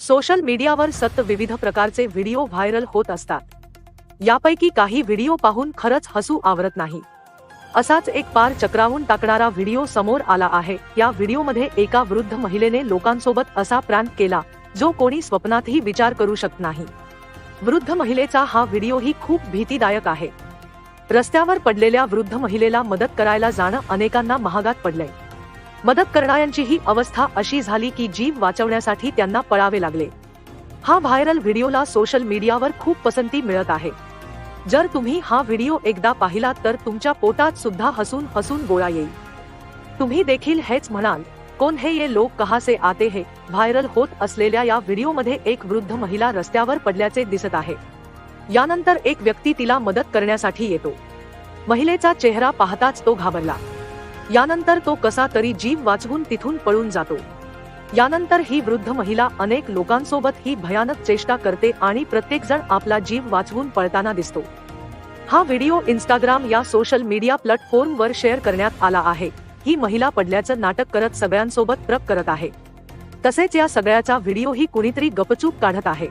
Social मीडियावर सतत विविध प्रकारचे व्हिडिओ व्हायरल होत असतात. यापैकी काही व्हिडिओ पाहून खरंच हसू आवरत नाही. असाच एक पार चक्रावून टाकणारा व्हिडिओ समोर आला आहे. या व्हिडिओमध्ये एका वृद्ध महिलेने लोकांसोबत असा प्रांत केला जो कोणी स्वप्नातही विचार करू शकत नाही. वृद्ध महिलेचा हा व्हिडिओही खूप भीतीदायक आहे. रस्त्यावर पडलेल्या वृद्ध महिलेला मदत करायला जाणं अनेकांना महागात पडलंय. मदत करणाऱ्यांची ही अवस्था अशी झाली की जीव वाचवण्यासाठी त्यांना पळावे लागले. हा व्हायरल व्हिडिओला सोशल मीडियावर खूप पसंती मिळत आहे. जर तुम्ही हा व्हिडिओ एकदा पाहिलात तर तुमच्या पोटात सुद्धा हसून हसून गोळा येईल. तुम्ही देखील हेच म्हणाल कोण हे ये लोक कहा से आते हे? व्हायरल होत असलेल्या या व्हिडिओमध्ये एक वृद्ध महिला रस्त्यावर पडल्याचे दिसत आहे. यानंतर एक व्यक्ती तिला मदत करण्यासाठी येतो. महिलेचा चेहरा पाहताच तो घाबरला. यानंतर तो कसा तरी जीव वाचवून तिथून पळून जातो. यानंतर ही वृद्ध महिला अनेक लोकांसोबत ही भयानक चेष्टा करते आणि प्रत्येकजण आपला जीव वाचवून पळताना दिसतो. हा व्हिडिओ इंस्टाग्राम या सोशल मीडिया प्लॅटफॉर्मवर शेअर करण्यात आला आहे. ही महिला पडल्याचं नाटक करत सगळ्यांसोबत ट्रक करत आहे. तसेच या सगळ्याचा व्हिडिओही कुणीतरी गपचूप काढत आहे.